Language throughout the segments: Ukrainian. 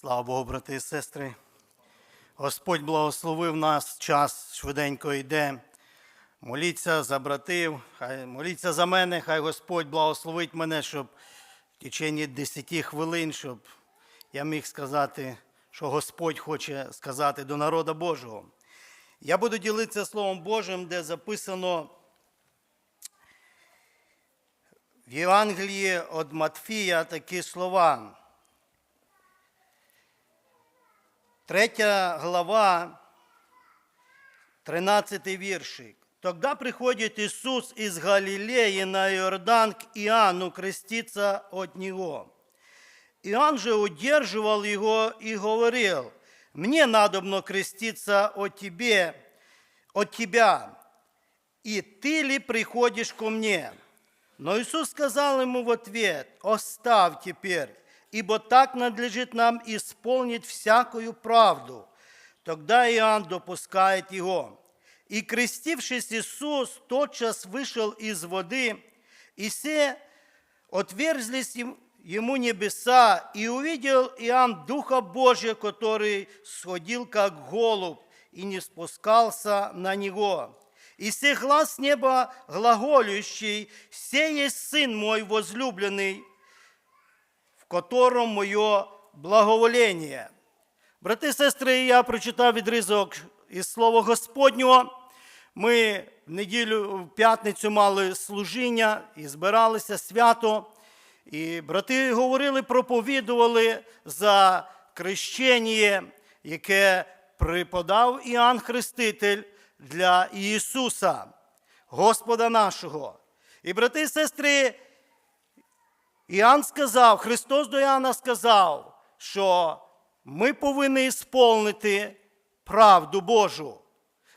Слава Богу, брати і сестри. Господь благословив нас, час швиденько йде. Моліться за братів, хай моліться за мене, хай Господь благословить мене, щоб в течение 10 хвилин, щоб я міг сказати, що Господь хоче сказати до народа Божого. Я буду ділитися Словом Божим, де записано в Євангелії від Матфія такі слова. Третя глава, 13 віршик. Тогда приходит Иисус из Галилеи на Иордан к Иоанну креститься от Него. Иоанн же удерживал его и говорил, «Мне надобно креститься от тебе, от тебя, и ты ли приходишь ко мне?» Но Иисус сказал ему в ответ, «Оставь теперь, ибо так надлежит нам исполнить всякую правду». Тогда Иоанн допускает его. И крестившись Иисус, тотчас вышел из воды, и все отверзлись им- ему небеса, и увидел Иоанн Духа Божия, который сходил как голубь, и не спускался на него. И се глаз с неба глаголющий, «Се есть Сын мой возлюбленный, в котором моє благоволення. Брати і сестри, я прочитав відрізок із Слова Господнього. Ми в неділю, в п'ятницю мали служіння і збиралися свято. І брати говорили, проповідували за крещення, яке преподав Іоанн Хреститель для Ісуса, Господа нашого. І брати і сестри, Іоанн сказав, Христос до Іоанна сказав, що ми повинні ісполнити правду Божу.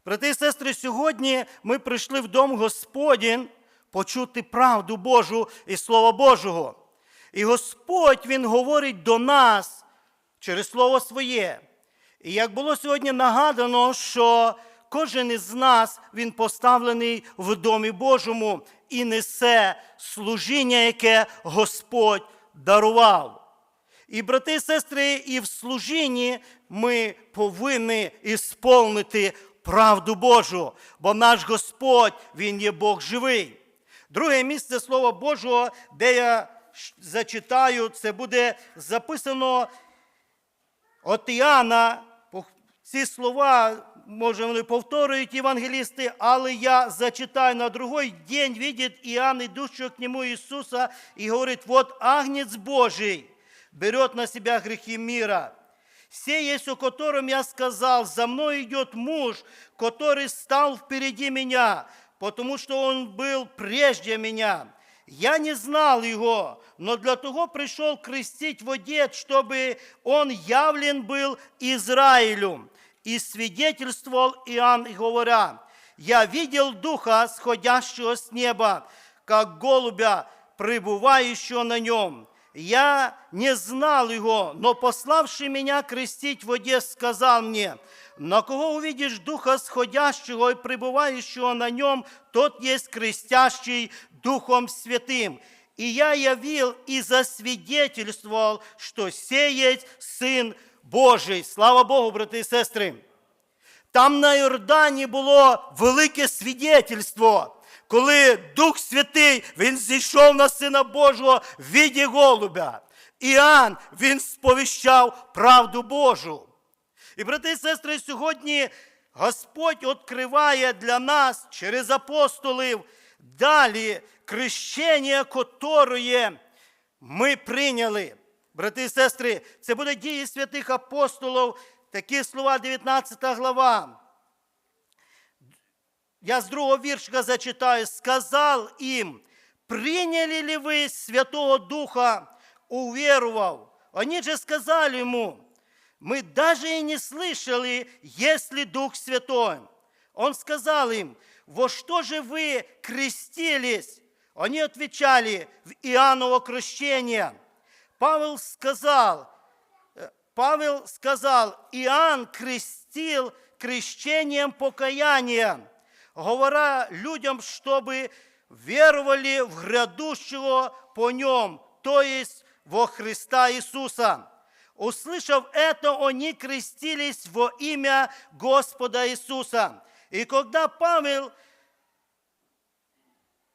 Брати і сестри, сьогодні ми прийшли в дом Господній почути правду Божу і Слово Божого. І Господь Він говорить до нас через Слово Своє. І як було сьогодні нагадано, що кожен із нас він поставлений в домі Божому і несе служіння, яке Господь дарував. І, брати і сестри, і в служінні ми повинні ісполнити правду Божу, бо наш Господь, Він є Бог живий. Друге місце Слова Божого, де я зачитаю, це буде записано от Іоанна. Ці слова, може, вони повторюють євангелісти, але я зачитаю на другой день, видит Иоанн, идущего к нему Иисуса, и говорит, вот Агнец Божий берет на себя грехи мира. Се есть, о котором я сказал, за мной идет муж, который стал впереди меня, потому что он был прежде меня. Я не знал его, но для того пришел крестить в воде, чтобы он явлен был Израилю. И свидетельствовал Иоанн, говоря, я видел Духа, сходящего с неба, как голубя, пребывающего на нем. Я не знал его, но пославший меня крестить в воде, сказал мне, на кого увидишь Духа сходящего и пребывающего на нем, тот есть крестящий Духом Святым. И я явил и засвидетельствовал, что сеять Сын Божий. Слава Богу, брати і сестри. Там на Йордані було велике свідетельство, коли Дух Святий він зійшов на Сина Божого в віді голубя. Іоанн, він сповіщав правду Божу. І, брати і сестри, сьогодні Господь відкриває для нас через апостолів далі крещення, которое ми прийняли. Брати і сестри, це буде дії святих апостолів, такі слова 19 глава. Я з другого віршка зачитаю. Сказав їм, прийняли ли ви Святого Духа, уверовав. Они же сказали ему, мы даже и не слышали, есть ли Дух Святой. Он сказал им, во что же вы крестились? Они отвечали, в Иоанново крещение. Павел сказал, э, Павел сказал, Иоанн крестил крещением покаяния, говоря людям, чтобы веровали в грядущего по нем, то есть во Христа Иисуса. Услышав это, они крестились во имя Господа Иисуса. И когда Павел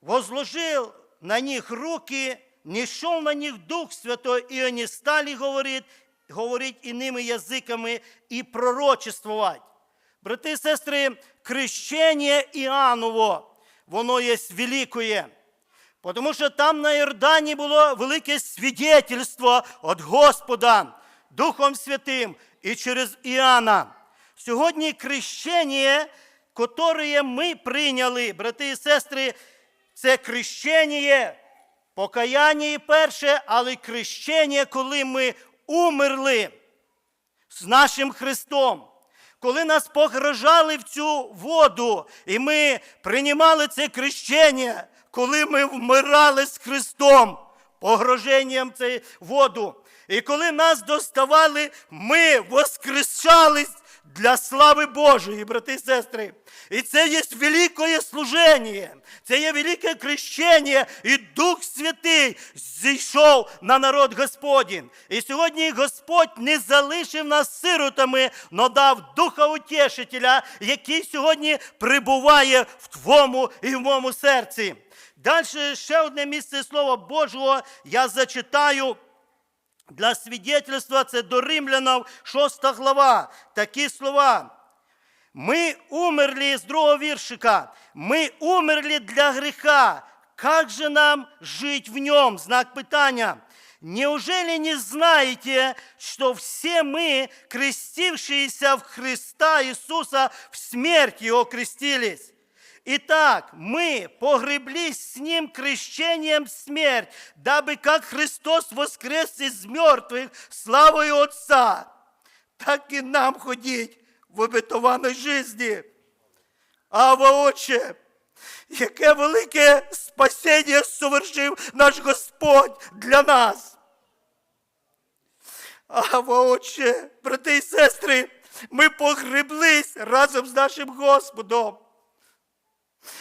возложил на них руки, не шел на них Дух Святой, и они стали говорить, говорить иными языками и пророчествовать. Брати і сестри, крещення Іоанново, воно є великое. Тому що там на Йордані було велике свідетельство від Господа Духом Святим і через Іоанна. Сьогодні крещення, яке ми прийняли, брати і сестри, це крещення, покаяння і перше, але крещення, коли ми умерли з нашим Христом. Коли нас погрожали в цю воду, і ми приймали це крещення, коли ми вмирали з Христом, погроженням цієї воду. І коли нас доставали, ми воскрешались для слави Божої, брати і сестри. І це є велике служення, це є велике крещення, і Дух Святий зійшов на народ Господін. І сьогодні Господь не залишив нас сиротами, но дав Духа Утешителя, який сьогодні прибуває в твоєму і в моєму серці. Далі ще одне місце Слова Божого я зачитаю. Для свідетельства це до Римлянам 6 глава. Такі слова. Ми умерли з другого віршика. Ми умерли для греха. Как же нам жить в нем? Знак питання. Неужели не знаете, что все мы, крестившиеся в Христа Иисуса, в смерть Его крестились? Итак, мы погреблись с Ним крещением в смерть, дабы как Христос воскрес из мертвых славою Отца, так и нам ходить в обетованій житті. Ава, Отче, яке велике спасіння совершив наш Господь для нас. Ава, Отче, брати і сестри, ми погреблись разом з нашим Господом.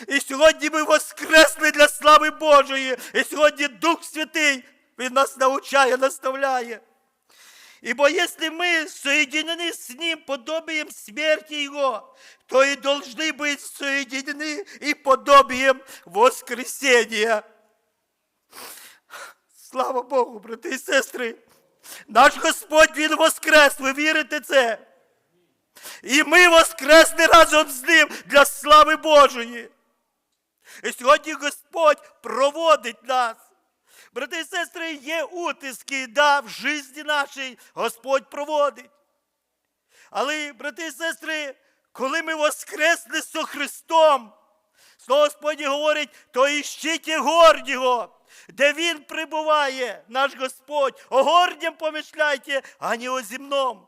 І сьогодні ми воскресли для слави Божої. І сьогодні Дух Святий Він нас навчає, наставляє. Ибо если мы соединены с Ним подобием смерти Его, то и должны быть соединены и подобием воскресения. Слава Богу, брати і сестри! Наш Господь Він воскрес, ви вірите це? І ми воскресли разом з Ним для слави Божої. І сьогодні Господь проводить нас. Брати і сестри, є утиски, да, в житті нашій Господь проводить. Але, брати і сестри, коли ми воскресли з Христом, Слово Господнє говорить, то іщіть гордього, де Він прибуває, наш Господь. О гордям помишляйте, а не о земном.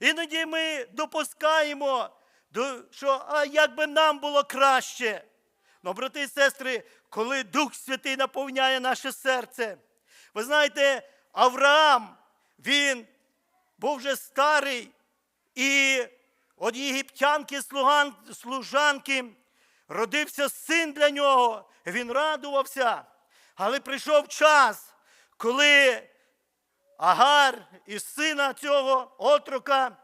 Іноді ми допускаємо, що а як би нам було краще. Ну, брати і сестри, коли Дух Святий наповняє наше серце, ви знаєте, Авраам, він був вже старий, і від єгиптянки служанки родився син для нього, він радувався. Але прийшов час, коли Агар із сина цього отрока,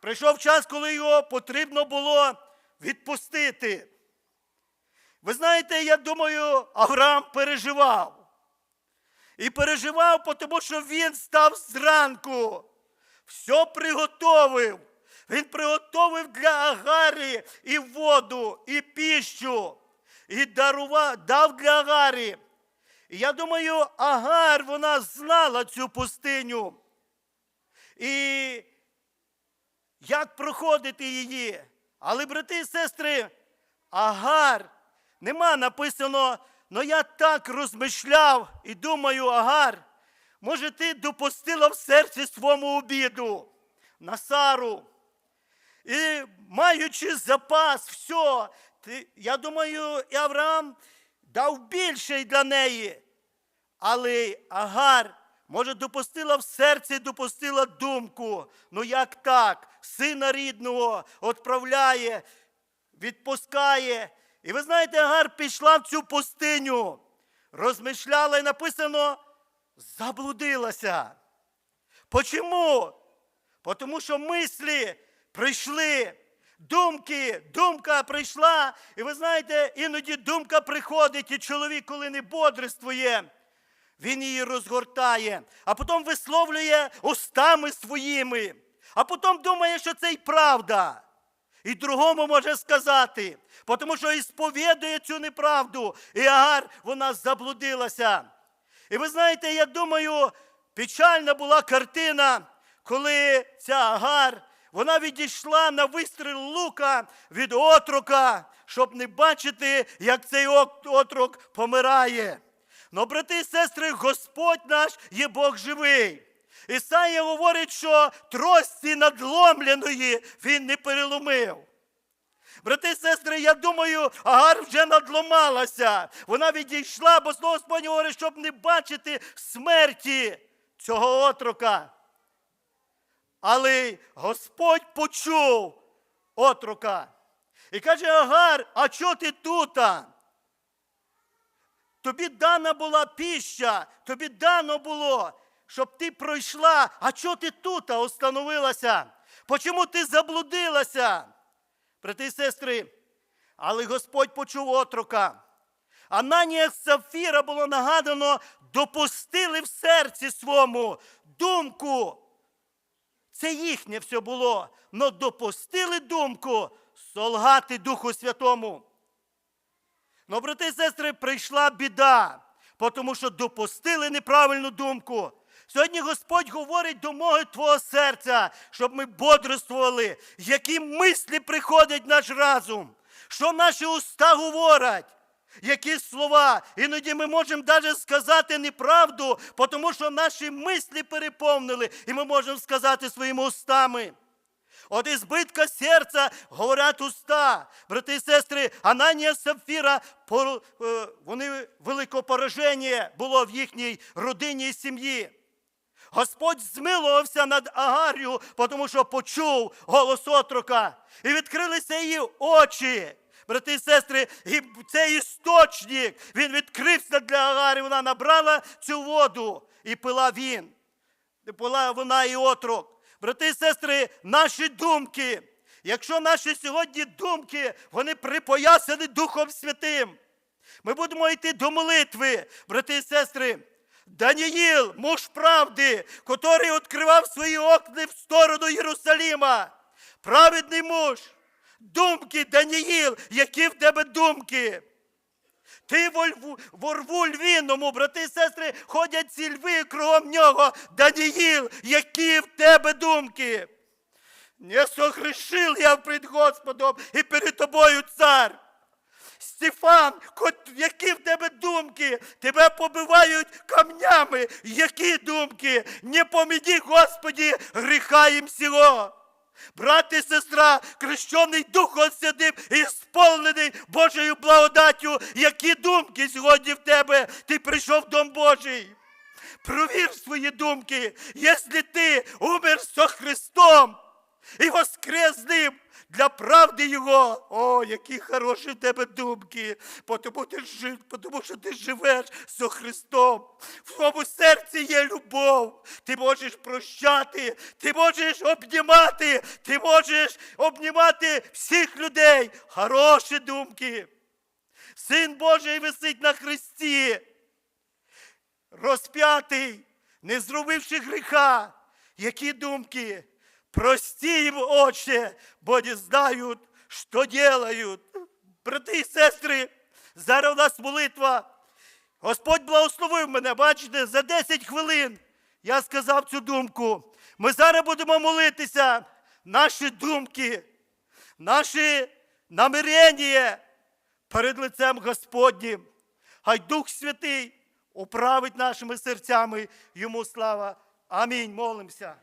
прийшов час, коли його потрібно було відпустити. Ви знаєте, я думаю, Авраам переживав. І переживав, тому що він став зранку, все приготовив. Він приготовив для Агарі і воду, і піщу, і дарував, дав для Агарі. І я думаю, Агар, вона знала цю пустиню. І як проходити її. Але, брати і сестри, Агар, нема написано, но я так розмишляв і думаю, Агар, може, ти допустила в серці своєму обіду на Сару. І маючи запас, все, ти, я думаю, і Авраам дав більше й для неї. Але Агар, може, допустила в серці, допустила думку. Ну як так? Сина рідного відправляє, відпускає. І ви знаєте, Агар пішла в цю пустиню, розмишляла і написано, заблудилася. Почому? Тому що мислі прийшли, думки, думка прийшла. І ви знаєте, іноді думка приходить, і чоловік, коли не бодрствує, він її розгортає, а потім висловлює устами своїми, а потім думає, що це й правда. І другому може сказати, тому що і сповідує цю неправду. І Агар, вона заблудилася. І ви знаєте, я думаю, печальна була картина, коли ця Агар, вона відійшла на вистріл лука від отрока, щоб не бачити, як цей ок- отрок помирає. Но, брати і сестри, Господь наш є Бог живий. Ісая говорить, що трості надломленої він не переломив. Брати і сестри, я думаю, Агар вже надломалася. Вона відійшла, бо слово Господнє говорить, щоб не бачити смерті цього отрока. Але Господь почув отрока. І каже Агар, а чого ти тута? Тобі дана була піща, тобі дано було, щоб ти пройшла. А чого ти тут остановилася? Почому ти заблудилася? Брати і сестри, але Господь почув отрока. Ананія Сафіра було нагадано, допустили в серці своєму думку. Це їхнє все було, но допустили думку солгати Духу Святому. Ну, брати і сестри, прийшла біда, тому що допустили неправильну думку. Сьогодні Господь говорить до мого твого серця, щоб ми бодрствували, які мислі приходять в наш разум, що наші уста говорять, які слова. Іноді ми можемо навіть сказати неправду, тому що наші мислі переповнили, і ми можемо сказати своїми устами. От із збитка серця говорять уста. Брати і сестри, Ананія Сапфіра, е, вони велике пораження було в їхній родині і сім'ї. Господь змилувався над Агарію, тому що почув голос отрока. І відкрилися її очі. Брати і сестри, і цей істочник, він відкрився для Агарії, вона набрала цю воду і пила він. Була вона і отрок. Брати і сестри, наші думки. Якщо наші сьогодні думки, вони припоясані Духом Святим, ми будемо йти до молитви, брати і сестри. Даніїл, муж правди, котрий відкривав свої окна в сторону Єрусаліма. Праведний муж. Думки, Даніїл, які в тебе думки? Ти во льву- во рву львіному, брати і сестри, ходять ці льви кругом нього. Даніїл, які в тебе думки? Не согрешил я пред Господом і перед тобою цар. Стефан, які в тебе думки? Тебе побивають камнями. Які думки? Не поміді, Господі, гріха їм сього. Брат і сестра, крещений Духом Святим і сповнений Божою благодаттю. Які думки сьогодні в тебе? Ти прийшов в Дом Божий. Провір свої думки, якщо ти умер со Христом і воскрес з ним для правди Його. О, які хороші в тебе думки, тому, ти жив, тому що ти живеш со Христом. В твоєму серці є любов. Ти можеш прощати, ти можеш обнімати, ти можеш обнімати всіх людей. Хороші думки. Син Божий висить на хресті розп'ятий, не зробивши гріха. Які думки? Прости їм, Отче, бо не знають, що делають. Брати і сестри, зараз у нас молитва. Господь благословив мене, бачите, за 10 хвилин я сказав цю думку. Ми зараз будемо молитися. Наші думки, наші намірення перед лицем Господнім. Хай Дух Святий управить нашими серцями. Йому слава. Амінь. Молимося.